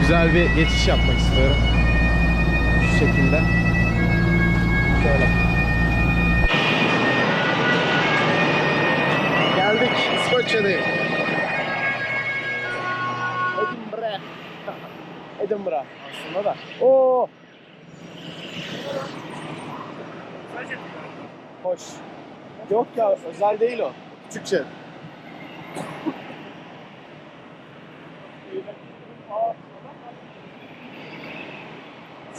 güzel bir geçiş yapmak istiyorum. Şu şekilde. Şöyle. Geldik İskoçya'dayım. Edinburgh. Edinburgh aslında da. Oo. Hoş. Yok ya özel değil o. Küçükçe.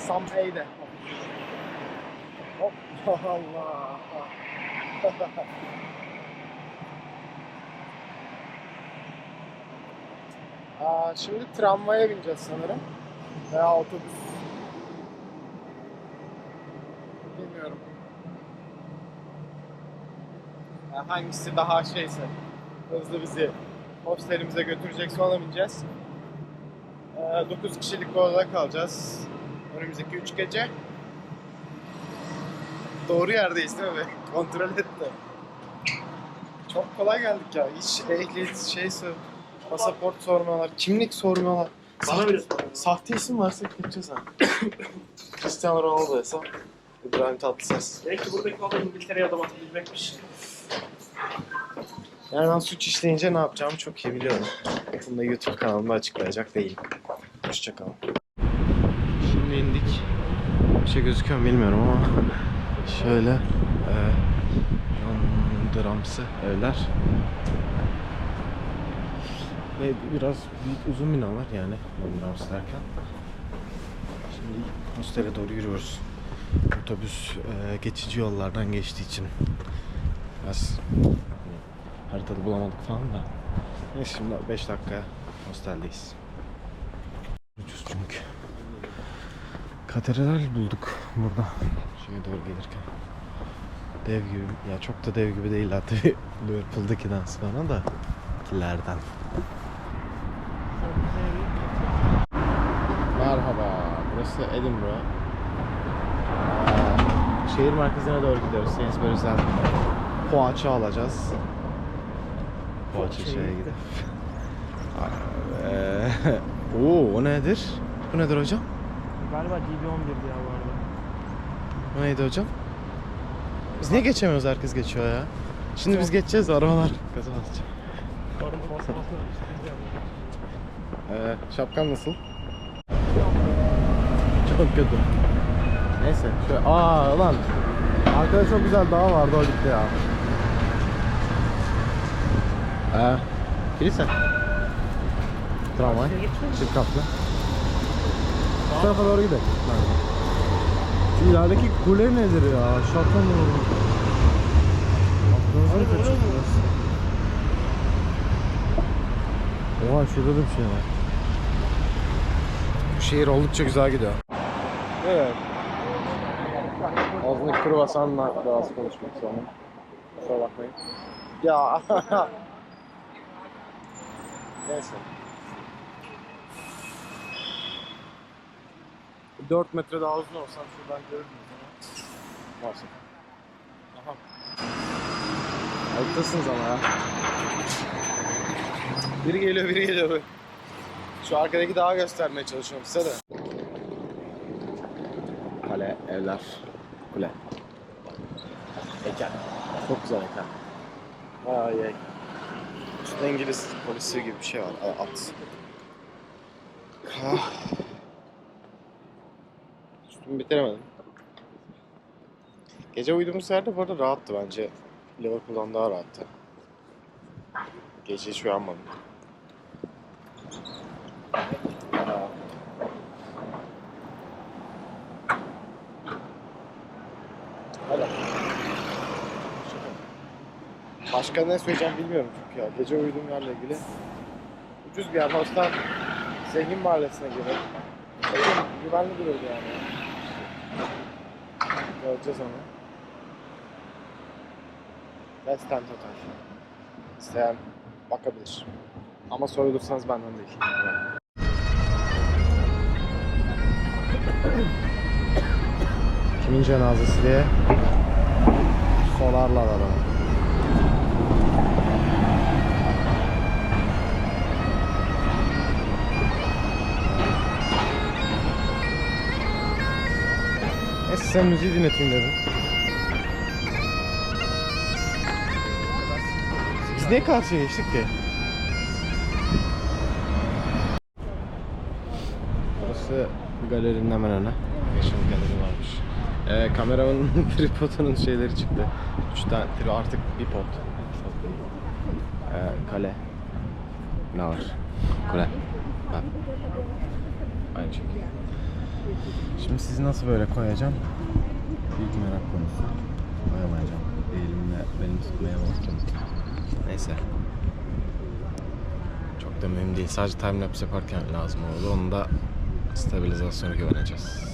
Sam Heyde. Hop Allah. Aa, şimdi tramvaya bineceğiz sanırım. Veya otobüs. Bilmiyorum. Ya hangisi daha şeyse hızlı bizi hostelimize götürecek sonra bineceğiz. 9 kişilik odada kalacağız. Önümüzdeki 3 gece. Doğru yerdeyiz değil mi? Kontrol etti. Çok kolay geldik ya. Hiç ehliyet şeysi, pasaport sormuyorlar, kimlik sormuyorlar. Bana bile. Sahte isim varsa gideceğiz ha. Cristiano Ronaldo'ysa İbrahim Tatlıses. Belki buradaki olay İngiltere'ye adım atabilmekmiş. Yani ben suç işleyince ne yapacağımı çok iyi biliyorum. Bunu da YouTube kanalımda açıklayacak değilim. Hoşçakalın. Şimdi indik. Bir şey gözüküyor mu bilmiyorum ama şöyle e, Dramsı evler. Ve biraz büyük uzun binalar yani Dramsı derken. Şimdi hostele doğru yürüyoruz. Otobüs e, geçici yollardan geçtiği için biraz hani, haritada bulamadık falan da. Neyse şimdi 5 dakika hosteldeyiz. Ucuz çünkü. Katedral bulduk burada. Şeye doğru gelirken. Dev gibi, ya çok da dev gibi değil tabii Liverpool'dakinden sonra da kilerden. Merhaba, burası Edinburgh. Ee, şehir merkezine doğru gidiyoruz. Sainsbury's'den poğaça alacağız. Poğaça şeye gidip. Ee, Oo, o nedir? Bu nedir hocam? Galiba DB11'di ya bu arada. Neydi hocam? Biz niye geçemiyoruz herkes geçiyor ya? Şimdi biz geçeceğiz arabalar. Gaza basacak. Olmasa Ee, şapkan nasıl? Çok kötü. Neyse şöyle aa lan arkada çok güzel dağ vardı o gitti ya. Ee, kilise. Tramvay. Çift katlı. Bu tarafa doğru gidelim. Şu ilerideki kule nedir ya? Şaka mı? Aklınıza mı kaçırdı biraz? Oha şurada da bir şey var. Bu şehir oldukça güzel gidiyor. Evet. Ağzındaki kruvasanla biraz konuşmak sonra. Kusura bakmayın. Ya. Neyse. 4 metre daha uzun olsam şuradan görür müyüz ama? Maalesef. Aha. Ayıptasınız ama ya. Biri geliyor, biri geliyor. Şu arkadaki dağı göstermeye çalışıyorum size de. Kale, evler, kule. Heykel. Çok güzel heykel. Bayağı iyi heykel. İngiliz polisi gibi bir şey var. At. Üstümü bitiremedim. Gece uyuduğumuz yerde bu arada rahattı bence. Liverpool'dan daha rahattı. Gece hiç uyanmadım. Başka ne söyleyeceğim bilmiyorum çünkü ya. Gece uyuduğum yerle ilgili. Ucuz bir yer. Hostel zengin mahallesine göre. Güvenli duruyordu yani. Göreceğiz onu. West End Hotel. İsteyen bakabilir. Ama soyulursanız benden değil. Kimin cenazesi diye sorarlar adamı. Size müziği dinleteyim dedim. Biz niye karşıya geçtik ki? Burası galerinin hemen önü. Fashion galeri varmış. Ee, kameramın tripodunun şeyleri çıktı. Üç tane tri- artık bir pot. Ee, kale. Ne var? Kule. Ha. Aynı şekilde. Şimdi sizi nasıl böyle koyacağım? Büyük merak konusu. Koyamayacağım. Elimle beni tutmaya mahkum. Neyse. Çok da mühim değil. Sadece timelapse yaparken lazım oldu. Onu da stabilizasyona güveneceğiz.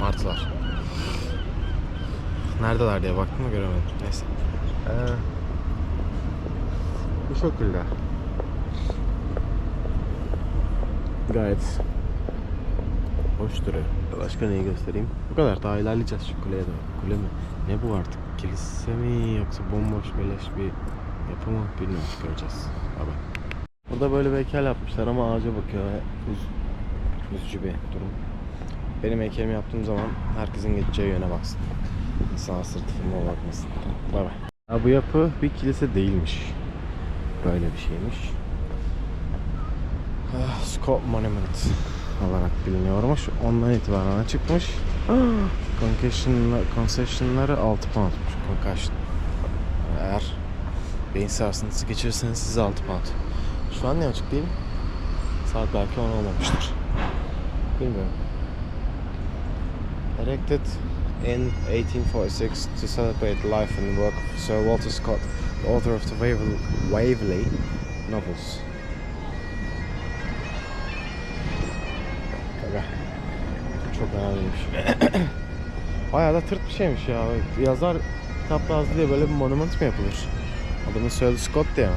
Martılar. Neredeler diye baktım da göremedim. Neyse. Ee, bu şekilde. Gayet hoş duruyor. Başka neyi göstereyim? Bu kadar. Daha ilerleyeceğiz şu kuleye doğru. Kule mi? Ne bu artık? Kilise mi yoksa bomboş beleş bir yapı mı? Bilmiyorum. Göreceğiz. Bye. Burada böyle bir heykel yapmışlar ama ağaca bakıyor. Üz, üzücü bir durum. Benim heykelimi yaptığım zaman herkesin geçeceği yöne baksın. İnsan sırtı filme bakmasın. Bay bay. Bu yapı bir kilise değilmiş. Böyle bir şeymiş. Ah, Scott Monument olarak biliniyormuş. Ondan itibaren çıkmış. Concession'la, concession'ları 6 poundmuş. Concession. Eğer beyin sarsıntısı geçirirseniz size 6 pound. Şu an ne açık değil? Saat belki 10 olmamıştır. Bilmiyorum. Erected in 1846 to celebrate life and work of Sir Walter Scott, author of the Waverley, Waverley novels. Çok önemliymiş. Bayağı da tırt bir şeymiş ya. Yazar kitapta yazdı diye böyle bir monument mi yapılır? Adamın soyadı Scott diye mi?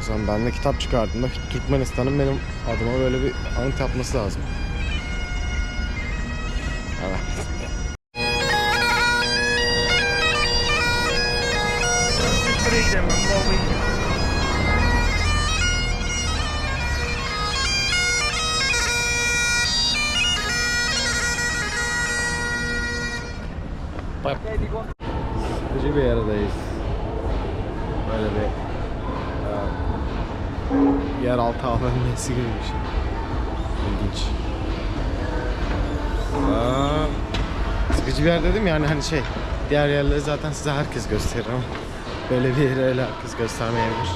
O zaman ben de kitap çıkardığımda Türkmenistan'ın benim adıma böyle bir anıt yapması lazım. AVM'si gibi bir şey. İlginç. Aa, sıkıcı bir yer dedim yani hani şey diğer yerleri zaten size herkes gösterir ama böyle bir yeri öyle herkes göstermeyebilir.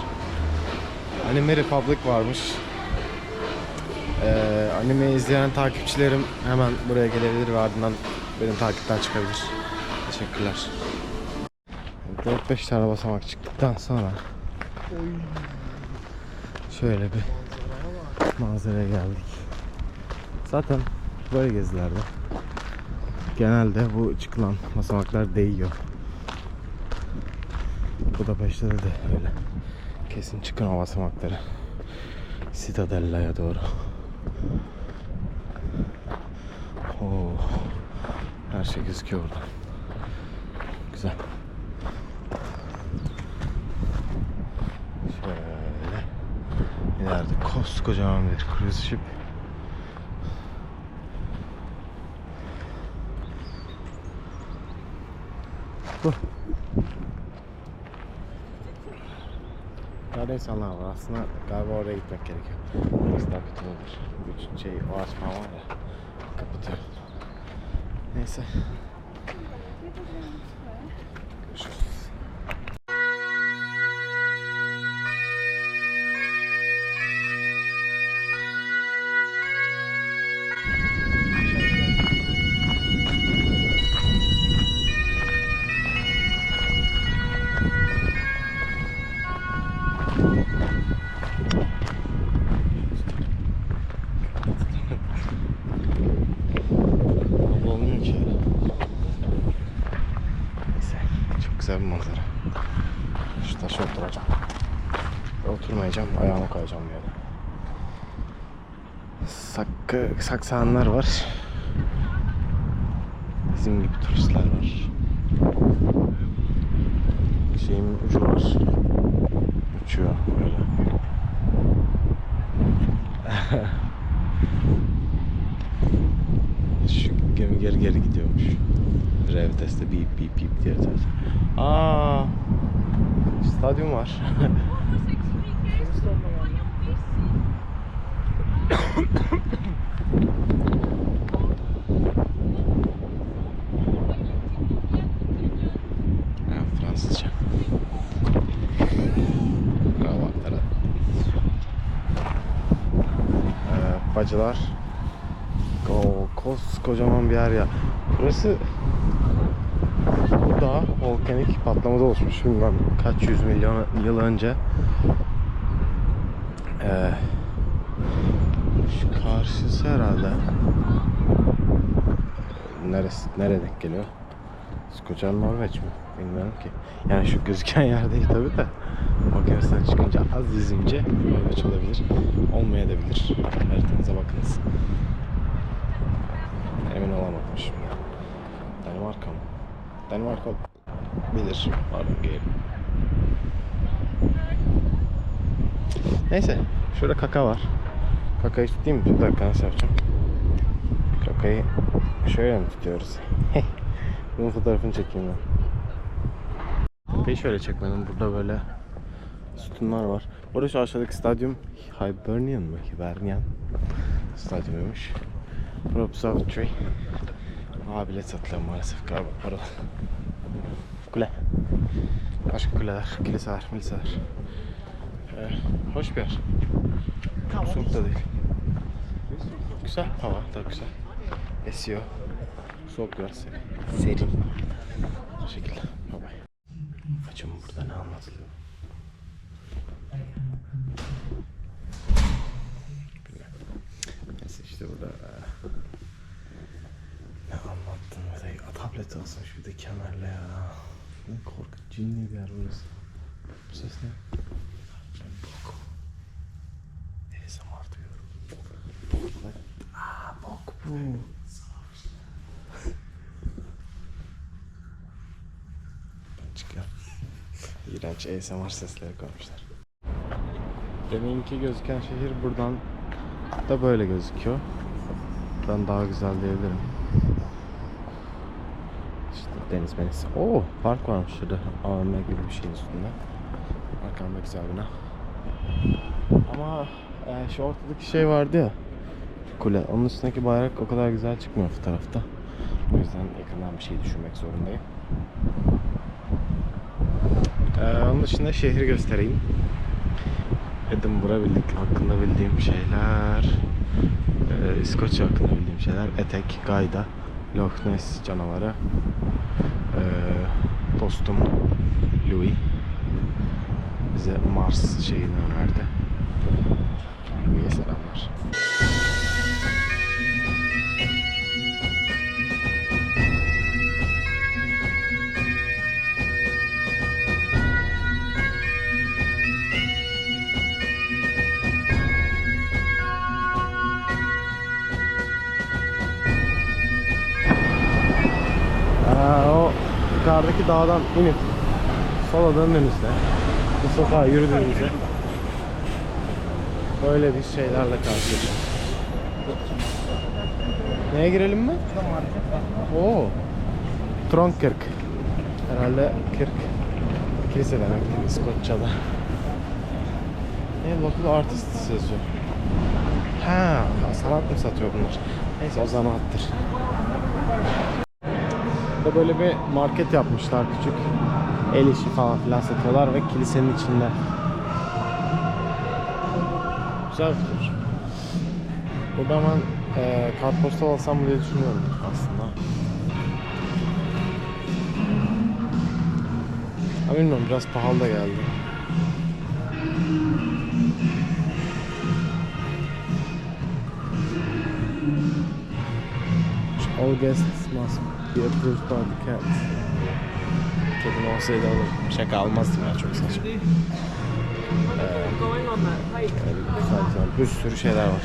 Anime Republic varmış. Ee, anime izleyen takipçilerim hemen buraya gelebilir ve ardından benim takipten çıkabilir. Teşekkürler. 4-5 tane basamak çıktıktan sonra şöyle bir manzaraya geldik. Zaten böyle gezilerde genelde bu çıkılan basamaklar değiyor. Bu da peşte de öyle. Kesin çıkın o basamakları. Citadella'ya doğru. Oo. Her şey gözüküyor orada. Güzel. Şöyle. İleride koskocaman bir cruise ship. Bu. Nerede insanlar var? Aslında galiba oraya gitmek gerekiyor. Orası daha kötü olur. Bütün şey, o açma var ya. Kapatıyor. Neyse. saksanlar var. Bizim gibi turistler var. Şeyim uçuyor. Uçuyor böyle. Şu gemi geri geri gidiyormuş. Rev testi bip bip bip diye testi. Aa, stadyum var. Fransızca. Kravatlara. Ee, bacılar. O koskocaman bir yer ya. Burası bu da volkanik patlamada oluşmuş bilmem kaç yüz milyon yıl önce. Ee, karşısı herhalde. Neresi, nereye geliyor? Skoçya Norveç mi? Bilmiyorum ki. Yani şu gözüken yer değil tabi de. Okyanustan çıkınca az yüzünce Norveç olabilir. Olmayabilir. Haritanıza bakınız. Emin olamadım şimdi. Danimarka mı? Danimarka bilir. Pardon gay. Neyse. Şurada kaka var. Kakayı tutayım mı? Dakika nasıl yapacağım? Kakayı şöyle mi tutuyoruz? Bunun fotoğrafını çekeyim ben. Kakayı şöyle çekmedim. Burada böyle sütunlar var. Burada şu aşağıdaki stadyum Hibernian mı? Hibernian stadyumuymuş. Props of Tree. Aa bilet satılıyor maalesef galiba orada. Kule. Başka kuleler, kiliseler, miliseler. Ee, hoş bir yer. Çok soğuk da değil. Güzel hava da güzel. Esiyor. Soğuk biraz serin. Serin. Bu şekilde. Bye bye. Acaba burada ne anlatılıyor? Neyse işte burada e, ne anlattın de tablet asmış bir de kemerle ya. Ne korkunç cinli bir yer burası. Bu ses ne? Ben bok. ASMR duyuyorum. Bok lan. Aa bok bu. Ben çıkıyorum. İğrenç ASMR sesleri koymuşlar. Deminki gözüken şehir buradan da böyle gözüküyor. Buradan daha güzel diyebilirim. İşte deniz deniz. Oo park varmış şurada. AVM gibi bir şeyin üstünde. Arkamda güzel bina. Ama e, şu ortadaki şey vardı ya. Kule. Onun üstündeki bayrak o kadar güzel çıkmıyor fotoğrafta. O yüzden yakından bir şey düşünmek zorundayım. Onun dışında şehri göstereyim. Edinburgh bildik, hakkında bildiğim şeyler. Ee, İskoçya hakkında bildiğim şeyler. Etek, Gayda, Loch Ness canavarı. Ee, dostum Louis bize Mars şeyini önerdi. Louis'e selamlar. kenardaki dağdan inip sola döndüğünüzde bu sokağa yürüdüğünüzde böyle bir şeylerle karşılaşıyorsunuz. Neye girelim mi? Oo. Tronkirk. Herhalde kirk. Kilise demek İskoçya'da. Ne local artist yazıyor. Ha, sanat mı satıyor bunlar? Neyse o zanaattır. Burada böyle bir market yapmışlar küçük. El işi falan filan satıyorlar ve kilisenin içinde. Güzel fikir. Burada hemen e, kartpostal alsam diye düşünüyorum aslında. Ha bilmiyorum biraz pahalı da geldi. All guests be approved by the cat. Kedim olsaydı alırım. Şaka almazdım ya çok saçma. going on that hike. Öyle güzel güzel bir sürü şeyler var.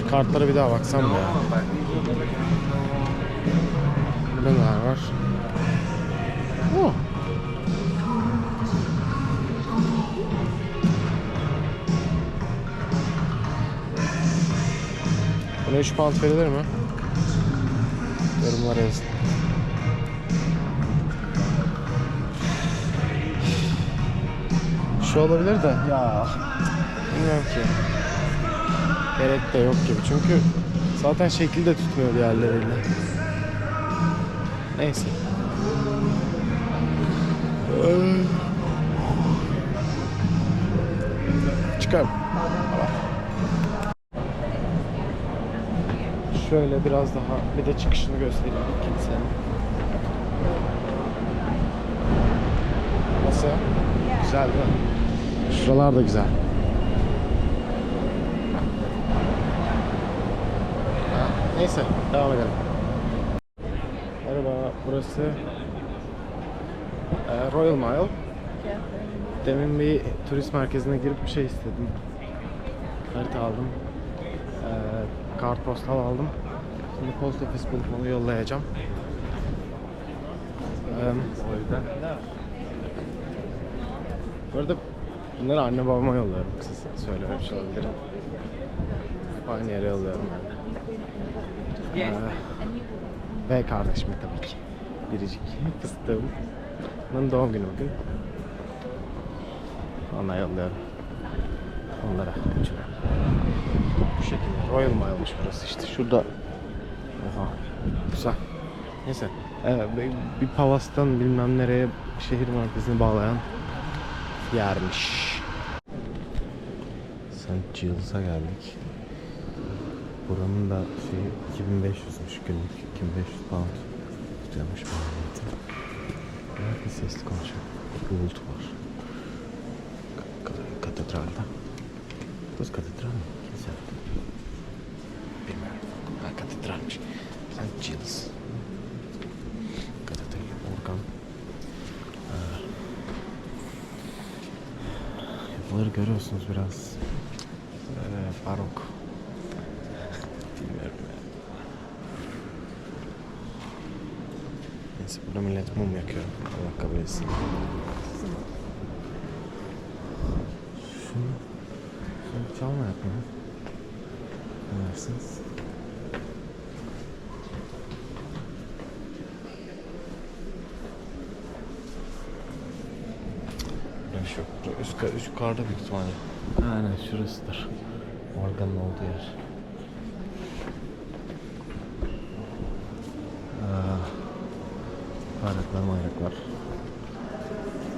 Şu kartlara bir daha baksam mı ya? Burada neler var? Oh. Buna 3 pound verilir mi? Yorum Yorumlara yazın. Şu olabilir de ya bilmiyorum ki. Gerek de yok gibi çünkü zaten şekil de tutmuyor diğerleriyle. Neyse. Çıkalım. Şöyle biraz daha bir de çıkışını göstereyim kilisenin. Nasıl? Güzel değil mi? Şuralar da güzel. Ha, neyse devam edelim. Merhaba burası e, Royal Mile. Demin bir turist merkezine girip bir şey istedim. Harita aldım. E, kartpostal aldım. Şimdi post office bulup yollayacağım. Bu arada bunları anne babama yolluyorum. Size söylememiş olabilirim. Aynı yere yolluyorum ben de. E, ve kardeşime tabii ki. Biricik fıstığım. Onun doğum günü bugün. Ona yolluyorum. Onlara üçüne. Şekilde. Royal Mile'mış burası işte. Şurada. Oha. Güzel. Neyse. Ee, bir, Palas'tan bilmem nereye şehir merkezini bağlayan yermiş. St. Gilles'a geldik. Buranın da şey 2500'müş günlük 2500 pound tutuyormuş maliyeti. Herkes sesli konuşuyor. Uğultu var. Ka- ka- katedralde. Burası katedral mi? Görüyorsunuz biraz. Ee, barok. Bilmiyorum ya. Neyse burada millet mum yakıyor. Allah kabul etsin. Şunu, şunu çalma yapma. Ne dersiniz? Üst, ka- üst yukarıda büyük ihtimalle. Aynen şurasıdır. Organın olduğu yer. Aa, bayraklar mayraklar.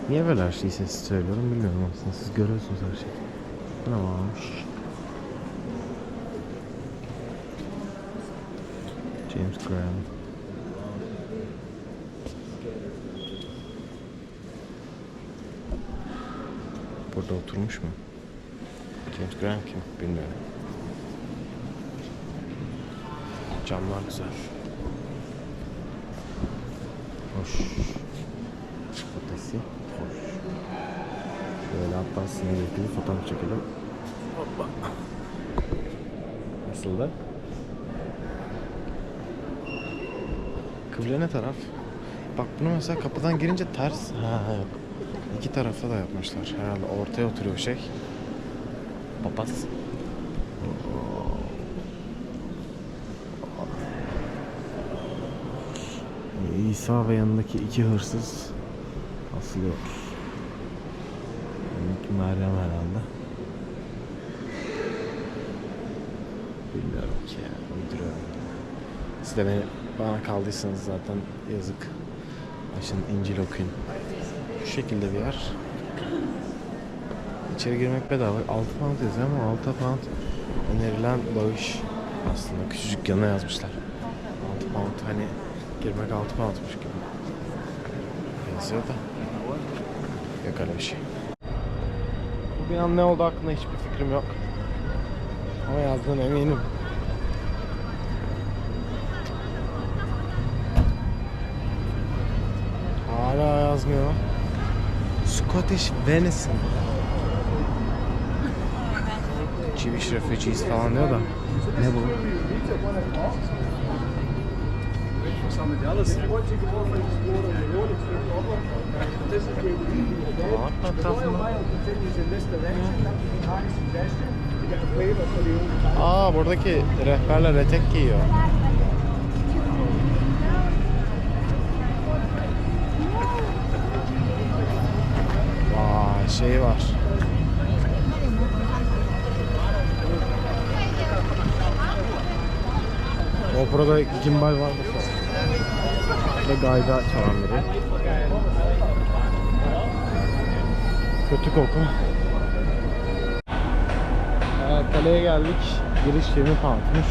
Niye böyle her şeyi sessiz söylüyorum bilmiyorum aslında. Siz görüyorsunuz her şeyi. Bu ne varmış? James Graham. Burada oturmuş mu? James Graham kim? Bilmiyorum. Camlar güzel. Hoş. Ötesi hoş. Şöyle hatta sizinle ilgili fotoğraf çekelim. Hoppa. Nasıl da? Kıble ne taraf? Bak bunu mesela kapıdan girince ters. Ha yok. İki tarafta da yapmışlar. Herhalde ortaya oturuyor şey. Papaz. İsa ve yanındaki iki hırsız asılıyor. Demek ki Meryem herhalde. Bilmiyorum ki ya. Uyduruyorum. Siz de beni, bana kaldıysanız zaten yazık. Açın İncil okuyun. Şu şekilde bir yer. İçeri girmek bedava. 6 pound yazıyor ama 6 pound önerilen bağış aslında. Küçücük yanına yazmışlar. 6 pound hani girmek 6 poundmuş gibi. Yazıyor da. Yok öyle bir şey. Bu binanın ne olduğu hakkında hiçbir fikrim yok. Ama yazdığına eminim. Hala yazmıyor. Scottish Venison. Jewish Refugees falan diyor da. Ne bu? Aa, buradaki rehberler etek giyiyor. Şeyi var. GoPro'da gimbal var mesela. Ve gayda çalan. Kötü koku. Evet, kaleye geldik. Giriş 20 poundmuş.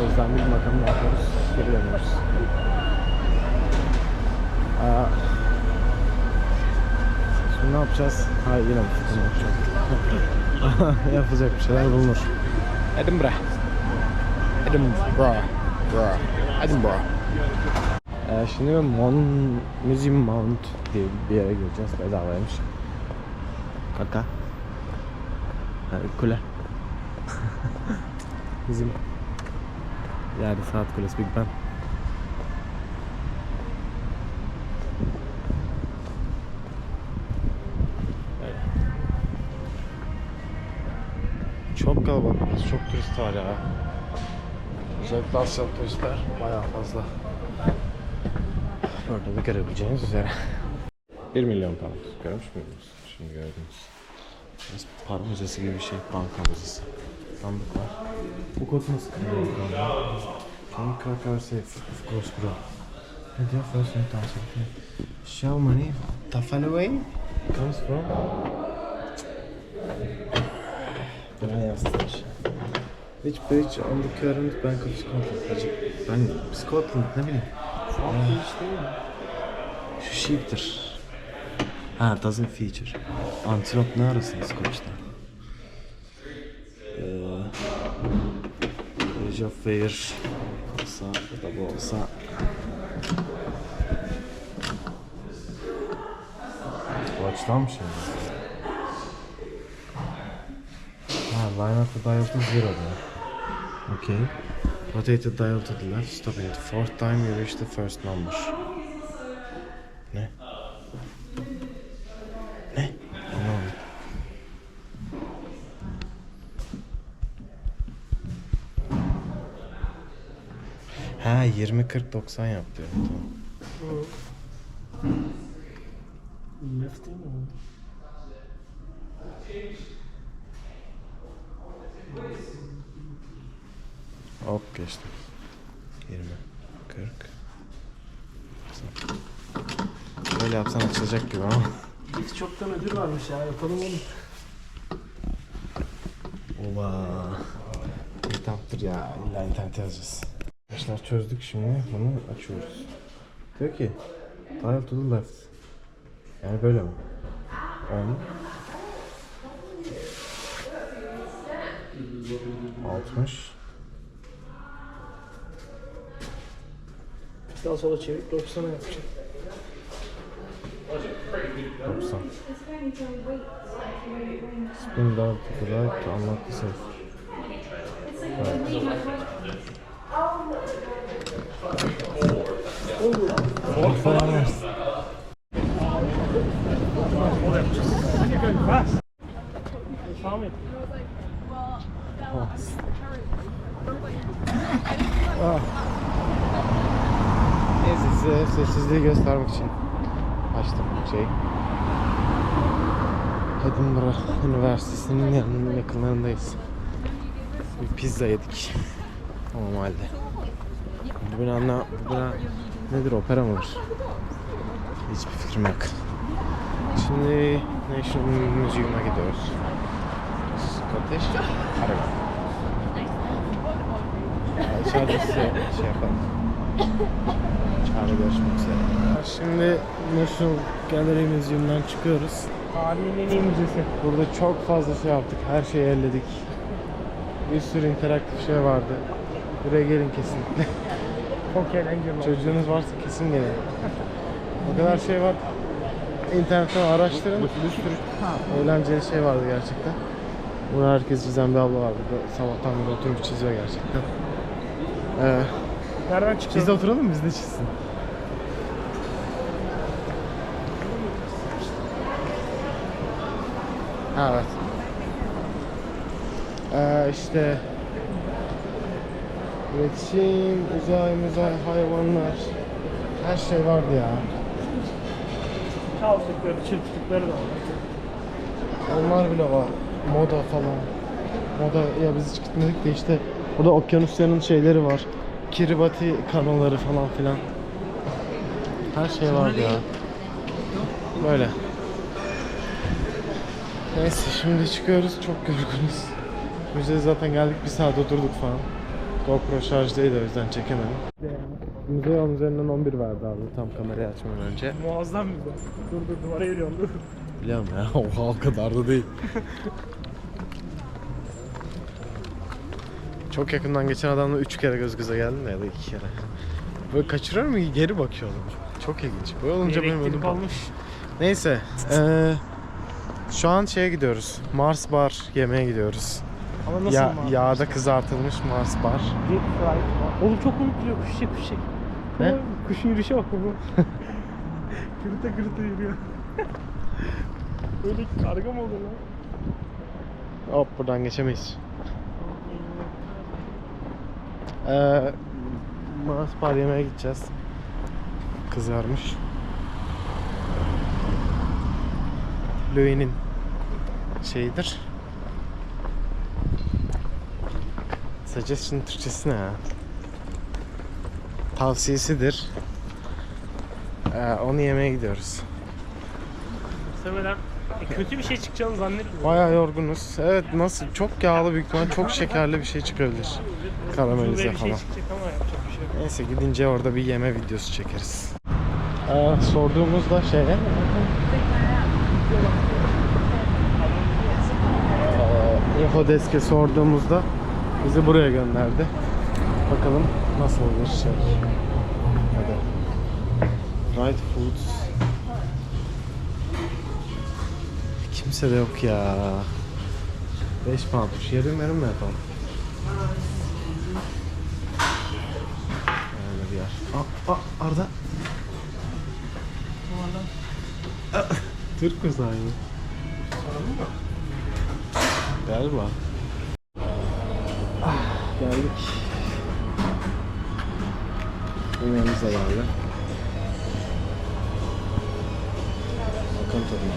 O yüzden bir bakalım ne yapıyoruz. Geri dönüyoruz. Şimdi ne yapacağız? Ha yine mi fıtın yapacağım. Yapacak bir şeyler bulunur. Edinburgh. Edinburgh. Bra. Edinburgh. Ee, şimdi Mon Museum Mount diye bir yere gireceğiz. Bedavaymış. Kaka. Ha, kule. Bizim yani saat kulesi Big Ben. Çok kalabalık, çok turist var ya. Özellikle Asyalı turistler bayağı fazla. Orada da görebileceğiniz üzere. 1 milyon pound. Görmüş müydünüz? Şimdi gördünüz. Burası para müzesi gibi bir şey. Banka müzesi. Sandık var. Bu kod nasıl kırılıyor? Can Krakow safe. Of course bro. Ne diyor? First name transfer. Show money. Tafalaway comes from... Ben. Which bridge on the current Bank of Scotland? Hacı, ben Scotland ne bileyim. Şu sheep'tir. Ha, doesn't feature. Antilop ne arasın İskoç'ta? Ee, Bridge of Weir olsa, da bu olsa. Açıdan mı şimdi? Ha, line up the dial to zero there. Okay. Rotate the dial to the left, stopping the fourth time you reach the first number. Ne? Ne? Anlamadım. Ha 20 40 90 yap diyor. Tamam. Left in or? Hop geçtim. 20 40 90. Böyle yapsan açılacak gibi ama. Biz çoktan ödül varmış ya yapalım onu. Oba. İnternettir ya. İlla internete yazacağız. Arkadaşlar çözdük şimdi. Bunu açıyoruz. Diyor ki dial to the left. Yani böyle mi? On. 60. Daha sola çevir 90'a yapacağım. 90. Spin down to the right to unlock the safe. Evet. Falan. Neyse size sessizliği göstermek için şey. Edinburgh Üniversitesi'nin yanının yakınlarındayız. Bir pizza yedik. Tamam halde. Bu bina, ne, bu bina nedir opera mıdır? Hiçbir fikrim yok. Şimdi National Museum'a gidiyoruz. Scottish Caravan. Size şey yapalım. İçeride görüşmek üzere. Şimdi National Gallery Museum'dan çıkıyoruz. Tarihin en iyi müzesi. Burada çok fazla şey yaptık. Her şeyi elledik. Bir sürü interaktif şey vardı. Buraya gelin kesinlikle. Çok eğlenceli. Çocuğunuz varsa kesin gelin. O kadar şey var. İnternetten araştırın. Bir sürü eğlenceli şey vardı gerçekten. Bunu herkes çizen bir abla var burada. Sabahtan beri oturup çiziyor gerçekten. Ee, Nereden biz çıkacağız? de oturalım biz de çizsin. Evet. Ee, işte iletişim, uzay, uzay, hayvanlar her şey vardı ya. Çaldıkları, çırptıkları da var. Onlar bile var. Moda falan. Moda ya biz hiç gitmedik de işte burada okyanusların şeyleri var. Kiribati kanoları falan filan. Her şey var ya. Böyle. Neyse şimdi çıkıyoruz çok yorgunuz. Müzeye zaten geldik bir saat oturduk falan. GoPro şarjdaydı o yüzden çekemedim. Müzeye 10 üzerinden 11 verdi abi tam kamerayı açmadan önce. Muazzam bir de. Dur dur duvara yürüyorum dur. Biliyorum ya oha o kadar da değil. Çok yakından geçen adamla 3 kere göz göze geldim de ya da 2 kere. Böyle kaçırıyor mu geri bakıyordum. Çok ilginç. Böyle olunca benim ödüm. Neyse. eee, şu an şeye gidiyoruz. Mars Bar yemeğe gidiyoruz. Ama nasıl Ya, mı? yağda kızartılmış Mars Bar. Deep fried. Oğlum çok komik duruyor kuşçek kuşçek. Ne? Baba, Kuşun yürüyüşe bak baba. kırıta kırıta yürüyor. Böyle karga mı olur lan? Hop buradan geçemeyiz. Eee Mars Bar yemeğe gideceğiz. Kızarmış. Louis'nin şeyidir. Suggestion Türkçesi ne ya? Tavsiyesidir. Eee, onu yemeye gidiyoruz. Muhtemelen e, kötü bir şey çıkacağını zannetmiyorum. Bayağı yorgunuz. Evet nasıl çok yağlı büyük ihtimal çok şekerli bir şey çıkabilir. Karamelize bir şey falan. çıkacak ama yapacak bir şey. Neyse gidince orada bir yeme videosu çekeriz. Ee, sorduğumuzda şeye ee, info desk'e sorduğumuzda bizi buraya gönderdi. Bakalım nasıl bir şey. Hadi. Right Foods. Kimse de yok ya. 5 poundmuş. Yarım yarım mı yapalım? Öyle bir yer. Aa, aa Arda. Türk mü sahibi? Galiba. Ah, geldik. Yemeğimiz de geldi. Bakalım tadına.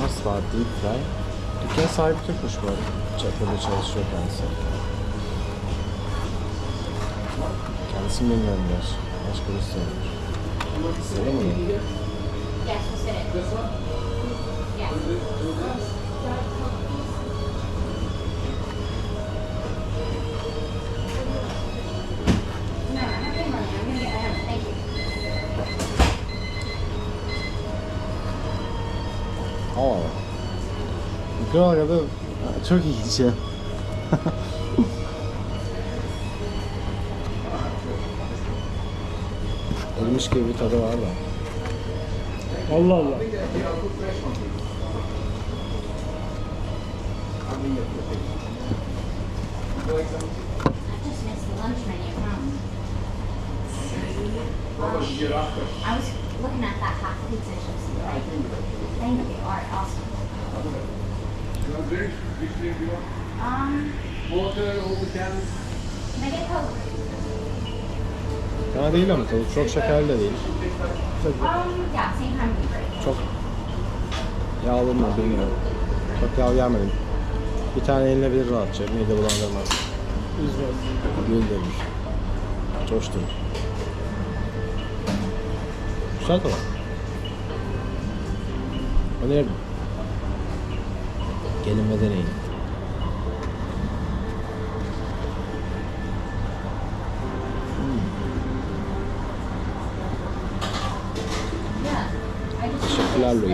Mars var Deep Fry. Dükkan sahibi Türkmüş bu arada. Çatıda çalışıyor kendisi. Kendisini bilmiyorum biraz. 맛있겠어. 오랜만이야. 어. 그럼 여러분 저기 이제 Erimiş gibi bir tadı var da. Allah Allah. I just missed the lunch menu, huh? I was looking at that hot pizza chips and like, thank you, alright, awesome. Um, can I get Coke? Fena değil ama tadı çok şekerli de değil. Çok yağlı mı bilmiyorum. Çok yağ gelmedi. Bir tane yenilebilir rahatça. Mide bulandırmaz. Üzmez. Gül demiş. Coştur. Güzel tadı. Öneririm. Gelin ve deneyin. lùi